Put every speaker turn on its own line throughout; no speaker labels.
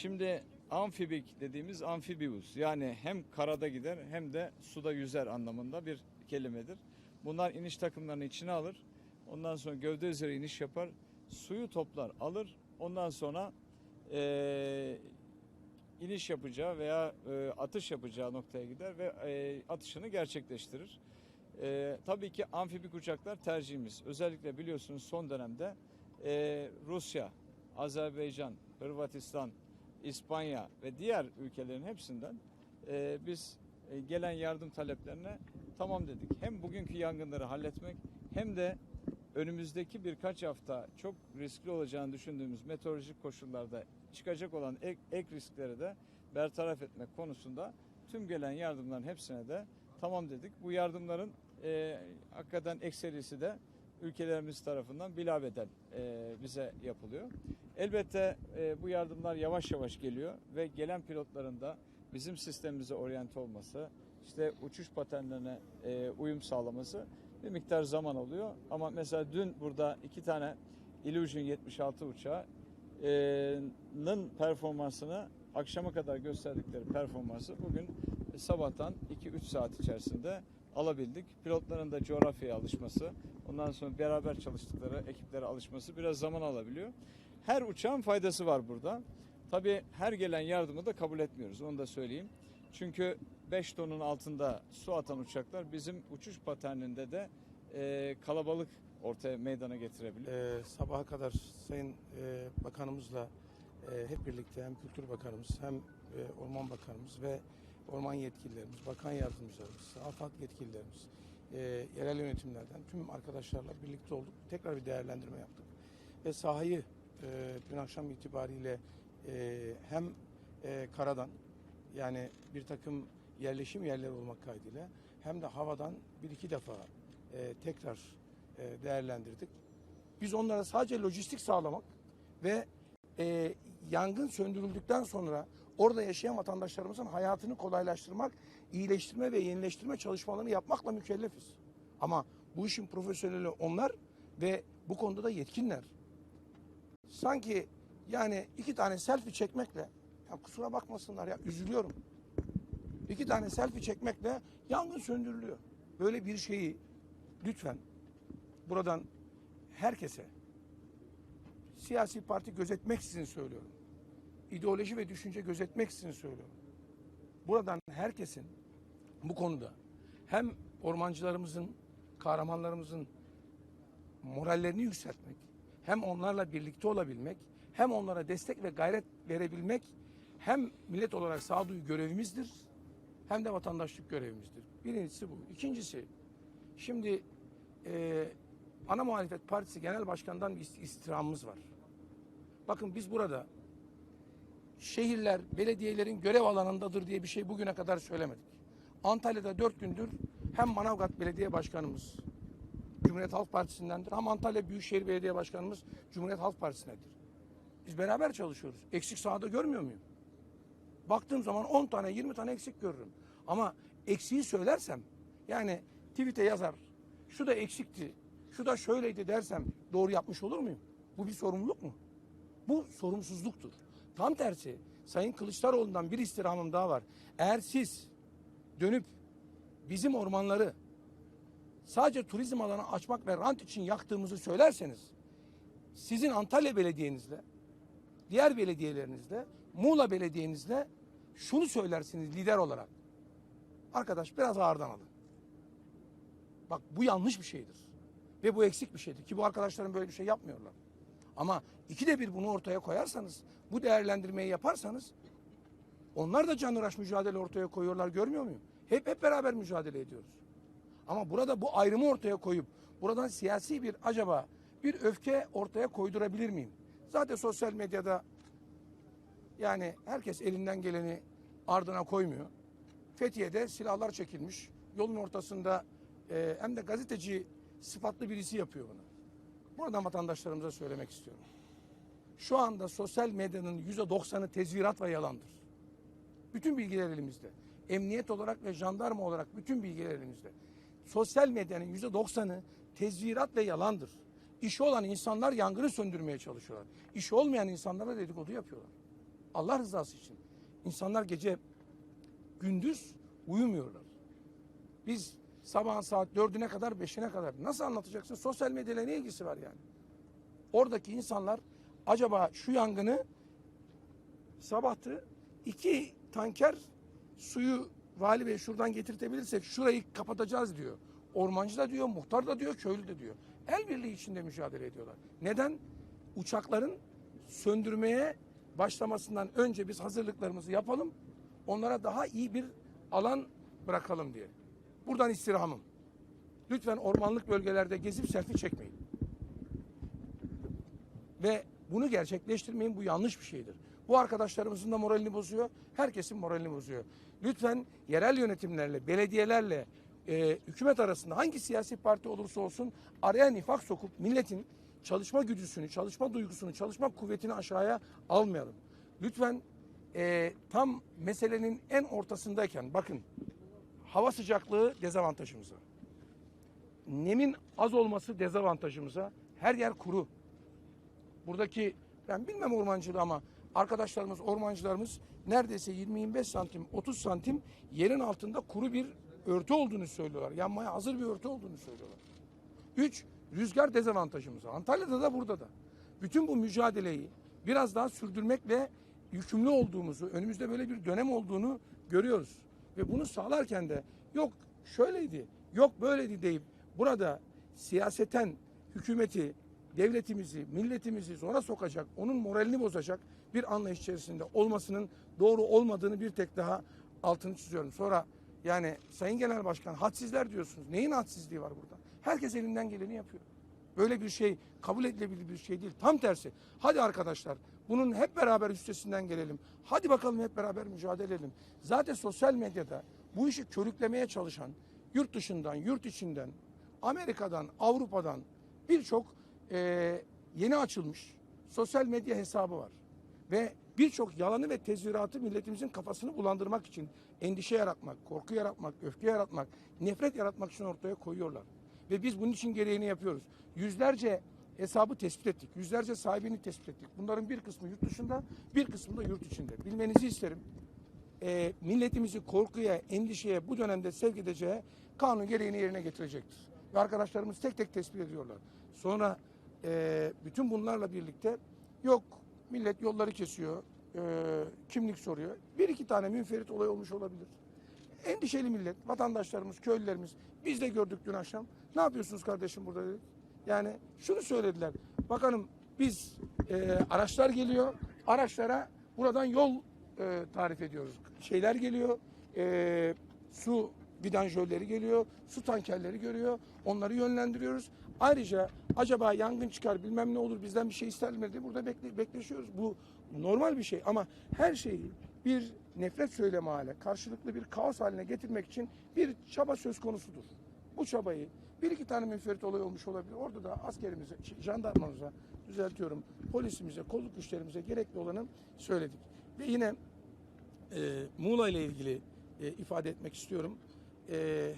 Şimdi amfibik dediğimiz amfibius yani hem karada gider hem de suda yüzer anlamında bir kelimedir. Bunlar iniş takımlarını içine alır. Ondan sonra gövde üzeri iniş yapar. Suyu toplar alır. Ondan sonra eee, iniş yapacağı veya e, atış yapacağı noktaya gider ve e, atışını gerçekleştirir. E, tabii ki amfibik uçaklar tercihimiz. Özellikle biliyorsunuz son dönemde e, Rusya, Azerbaycan, Hırvatistan, İspanya ve diğer ülkelerin hepsinden e, biz e, gelen yardım taleplerine tamam dedik. Hem bugünkü yangınları halletmek hem de önümüzdeki birkaç hafta çok riskli olacağını düşündüğümüz meteorolojik koşullarda çıkacak olan ek, ek riskleri de bertaraf etmek konusunda tüm gelen yardımların hepsine de tamam dedik. Bu yardımların e, hakikaten ekserisi de ülkelerimiz tarafından bilabeden e, bize yapılıyor. Elbette e, bu yardımlar yavaş yavaş geliyor ve gelen pilotların da bizim sistemimize oryante olması, işte uçuş paternlerine e, uyum sağlaması bir miktar zaman oluyor. Ama mesela dün burada iki tane Illusion 76 uçağı e, performansını akşama kadar gösterdikleri performansı bugün sabahtan 2-3 saat içerisinde alabildik. Pilotların da coğrafyaya alışması, ondan sonra beraber çalıştıkları ekiplere alışması biraz zaman alabiliyor. Her uçağın faydası var burada. Tabii her gelen yardımı da kabul etmiyoruz. Onu da söyleyeyim. Çünkü 5 tonun altında su atan uçaklar bizim uçuş paterninde de e, kalabalık ortaya meydana getirebilir.
Ee, sabaha kadar Sayın e, Bakanımızla e, hep birlikte hem Kültür Bakanımız hem e, Orman Bakanımız ve orman yetkililerimiz, bakan yardımcılarımız, AFAD yetkililerimiz, e, yerel yönetimlerden tüm arkadaşlarla birlikte olduk. Tekrar bir değerlendirme yaptık. Ve sahayı e, dün akşam itibariyle e, hem e, karadan yani bir takım yerleşim yerleri olmak kaydıyla hem de havadan bir iki defa e, tekrar e, değerlendirdik. Biz onlara sadece lojistik sağlamak ve e, yangın söndürüldükten sonra orada yaşayan vatandaşlarımızın hayatını kolaylaştırmak, iyileştirme ve yenileştirme çalışmalarını yapmakla mükellefiz. Ama bu işin profesyoneli onlar ve bu konuda da yetkinler. Sanki yani iki tane selfie çekmekle, ya kusura bakmasınlar ya üzülüyorum. İki tane selfie çekmekle yangın söndürülüyor. Böyle bir şeyi lütfen buradan herkese siyasi parti gözetmeksizin söylüyorum. İdeoloji ve düşünce gözetmeksizin söylüyorum. Buradan herkesin bu konuda hem ormancılarımızın, kahramanlarımızın morallerini yükseltmek, hem onlarla birlikte olabilmek, hem onlara destek ve gayret verebilmek hem millet olarak sağduyu görevimizdir, hem de vatandaşlık görevimizdir. Birincisi bu. İkincisi, şimdi e, ana muhalefet partisi genel başkandan bir ist- istirhamımız var. Bakın biz burada şehirler, belediyelerin görev alanındadır diye bir şey bugüne kadar söylemedik. Antalya'da dört gündür hem Manavgat Belediye Başkanımız Cumhuriyet Halk Partisi'ndendir hem Antalya Büyükşehir Belediye Başkanımız Cumhuriyet Halk Partisi'ndedir. Biz beraber çalışıyoruz. Eksik sahada görmüyor muyum? Baktığım zaman 10 tane 20 tane eksik görürüm. Ama eksiği söylersem yani tweet'e yazar şu da eksikti, şu da şöyleydi dersem doğru yapmış olur muyum? Bu bir sorumluluk mu? Bu sorumsuzluktur. Tam tersi Sayın Kılıçdaroğlu'ndan bir istirhamım daha var. Eğer siz dönüp bizim ormanları sadece turizm alanı açmak ve rant için yaktığımızı söylerseniz sizin Antalya Belediyenizle, diğer belediyelerinizle, Muğla Belediyenizle şunu söylersiniz lider olarak. Arkadaş biraz ağırdan alın. Bak bu yanlış bir şeydir. Ve bu eksik bir şeydir. Ki bu arkadaşların böyle bir şey yapmıyorlar. Ama ikide bir bunu ortaya koyarsanız, bu değerlendirmeyi yaparsanız onlar da canıraş mücadele ortaya koyuyorlar görmüyor muyum? Hep hep beraber mücadele ediyoruz. Ama burada bu ayrımı ortaya koyup buradan siyasi bir acaba bir öfke ortaya koydurabilir miyim? Zaten sosyal medyada yani herkes elinden geleni ardına koymuyor. Fethiye'de silahlar çekilmiş. Yolun ortasında e, hem de gazeteci sıfatlı birisi yapıyor bunu. Buradan vatandaşlarımıza söylemek istiyorum. Şu anda sosyal medyanın yüzde doksanı tezvirat ve yalandır. Bütün bilgiler elimizde. Emniyet olarak ve jandarma olarak bütün bilgiler elimizde. Sosyal medyanın yüzde doksanı tezvirat ve yalandır. İşi olan insanlar yangını söndürmeye çalışıyorlar. İşi olmayan insanlara dedikodu yapıyorlar. Allah rızası için. İnsanlar gece gündüz uyumuyorlar. Biz sabahın saat dördüne kadar beşine kadar nasıl anlatacaksın? Sosyal medyayla ne ilgisi var yani? Oradaki insanlar acaba şu yangını sabahtı iki tanker suyu vali bey şuradan getirtebilirsek şurayı kapatacağız diyor. Ormancı da diyor, muhtar da diyor, köylü de diyor. El birliği içinde mücadele ediyorlar. Neden? Uçakların söndürmeye başlamasından önce biz hazırlıklarımızı yapalım. Onlara daha iyi bir alan bırakalım diye. Buradan istirhamım. Lütfen ormanlık bölgelerde gezip selfie çekmeyin. Ve bunu gerçekleştirmeyin bu yanlış bir şeydir. Bu arkadaşlarımızın da moralini bozuyor. Herkesin moralini bozuyor. Lütfen yerel yönetimlerle, belediyelerle, e, hükümet arasında hangi siyasi parti olursa olsun araya nifak sokup milletin çalışma güdüsünü, çalışma duygusunu, çalışma kuvvetini aşağıya almayalım. Lütfen e, tam meselenin en ortasındayken bakın hava sıcaklığı dezavantajımıza. Nemin az olması dezavantajımıza. Her yer kuru. Buradaki ben bilmem ormancılığı ama arkadaşlarımız, ormancılarımız neredeyse 20-25 santim, 30 santim yerin altında kuru bir örtü olduğunu söylüyorlar. Yanmaya hazır bir örtü olduğunu söylüyorlar. Üç, rüzgar dezavantajımız. Antalya'da da burada da. Bütün bu mücadeleyi biraz daha sürdürmekle yükümlü olduğumuzu, önümüzde böyle bir dönem olduğunu görüyoruz. Ve bunu sağlarken de yok şöyleydi, yok böyleydi deyip burada siyaseten hükümeti, devletimizi, milletimizi zora sokacak, onun moralini bozacak bir anlayış içerisinde olmasının doğru olmadığını bir tek daha altını çiziyorum. Sonra yani Sayın Genel Başkan hadsizler diyorsunuz. Neyin hadsizliği var burada? Herkes elinden geleni yapıyor. Böyle bir şey kabul edilebilir bir şey değil. Tam tersi. Hadi arkadaşlar bunun hep beraber üstesinden gelelim. Hadi bakalım hep beraber mücadele edelim. Zaten sosyal medyada bu işi körüklemeye çalışan yurt dışından, yurt içinden, Amerika'dan, Avrupa'dan birçok eee, yeni açılmış sosyal medya hesabı var. Ve birçok yalanı ve tezviratı milletimizin kafasını bulandırmak için endişe yaratmak, korku yaratmak, öfke yaratmak, nefret yaratmak için ortaya koyuyorlar. Ve biz bunun için gereğini yapıyoruz. Yüzlerce hesabı tespit ettik. Yüzlerce sahibini tespit ettik. Bunların bir kısmı yurt dışında, bir kısmı da yurt içinde. Bilmenizi isterim. Eee, milletimizi korkuya, endişeye bu dönemde sevk edeceği kanun gereğini yerine getirecektir. Ve arkadaşlarımız tek tek tespit ediyorlar. Sonra eee, bütün bunlarla birlikte yok millet yolları kesiyor, eee, kimlik soruyor. Bir iki tane münferit olay olmuş olabilir. Endişeli millet, vatandaşlarımız, köylülerimiz. Biz de gördük dün akşam. Ne yapıyorsunuz kardeşim burada dedik. Yani şunu söylediler. Bakanım biz eee, araçlar geliyor. Araçlara buradan yol eee, tarif ediyoruz. Şeyler geliyor. eee, su vidanjörleri geliyor. Su tankerleri görüyor. Onları yönlendiriyoruz. Ayrıca acaba yangın çıkar bilmem ne olur bizden bir şey ister mi diye burada bekle, bekleşiyoruz. Bu normal bir şey ama her şeyi bir nefret söylemi hale, karşılıklı bir kaos haline getirmek için bir çaba söz konusudur. Bu çabayı bir iki tane müferit olay olmuş olabilir. Orada da askerimize, şey, jandarmamıza, düzeltiyorum, polisimize, kolluk güçlerimize gerekli olanı söyledik. Ve yine e, Muğla ile ilgili e, ifade etmek istiyorum. E,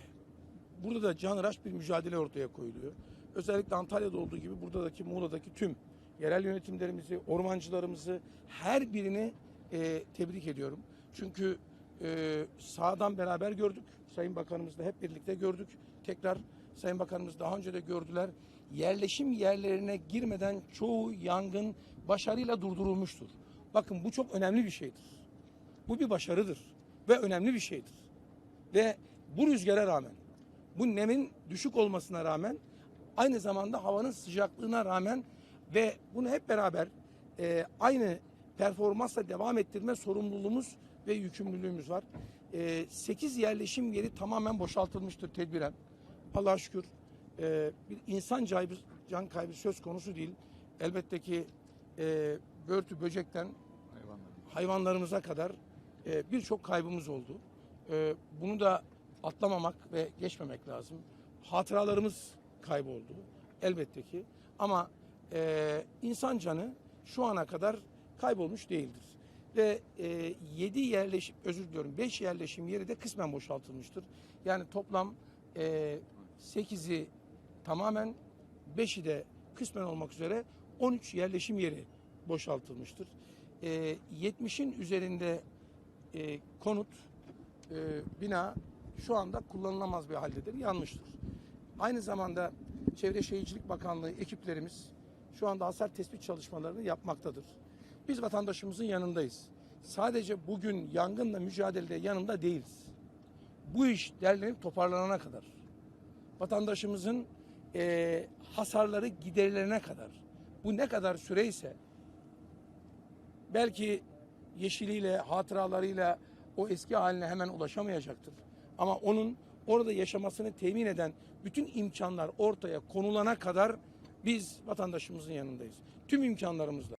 burada da canhıraş bir mücadele ortaya koyuluyor. Özellikle Antalya'da olduğu gibi buradaki Muğla'daki tüm yerel yönetimlerimizi, ormancılarımızı her birini e, tebrik ediyorum. Çünkü e, sağdan beraber gördük. Sayın Bakanımızla hep birlikte gördük. Tekrar Sayın Bakanımız daha önce de gördüler. Yerleşim yerlerine girmeden çoğu yangın başarıyla durdurulmuştur. Bakın bu çok önemli bir şeydir. Bu bir başarıdır ve önemli bir şeydir. Ve bu rüzgara rağmen, bu nemin düşük olmasına rağmen, aynı zamanda havanın sıcaklığına rağmen ve bunu hep beraber e, aynı performansla devam ettirme sorumluluğumuz ve yükümlülüğümüz var. E, 8 yerleşim yeri tamamen boşaltılmıştır tedbiren. Allah'a şükür e, bir insan kaybı, can kaybı söz konusu değil. Elbette ki e, börtü böcekten hayvanlarımıza kadar e, birçok kaybımız oldu. E, bunu da atlamamak ve geçmemek lazım. Hatıralarımız kayboldu elbette ki ama e, insan canı şu ana kadar kaybolmuş değildir. Ve e, 7 yerleşim, özür diliyorum 5 yerleşim yeri de kısmen boşaltılmıştır. Yani toplam e, 8'i tamamen 5'i de kısmen olmak üzere 13 yerleşim yeri boşaltılmıştır. e, 70'in üzerinde e, konut, e, bina şu anda kullanılamaz bir haldedir. Yanlıştır. Aynı zamanda Çevre Şehircilik Bakanlığı ekiplerimiz şu anda hasar tespit çalışmalarını yapmaktadır. Biz vatandaşımızın yanındayız. Sadece bugün yangınla mücadelede yanında değiliz. Bu iş derlenip toparlanana kadar, vatandaşımızın eee, hasarları giderilene kadar, bu ne kadar süreyse, belki yeşiliyle, hatıralarıyla o eski haline hemen ulaşamayacaktır. Ama onun orada yaşamasını temin eden bütün imkanlar ortaya konulana kadar biz vatandaşımızın yanındayız. Tüm imkanlarımızla.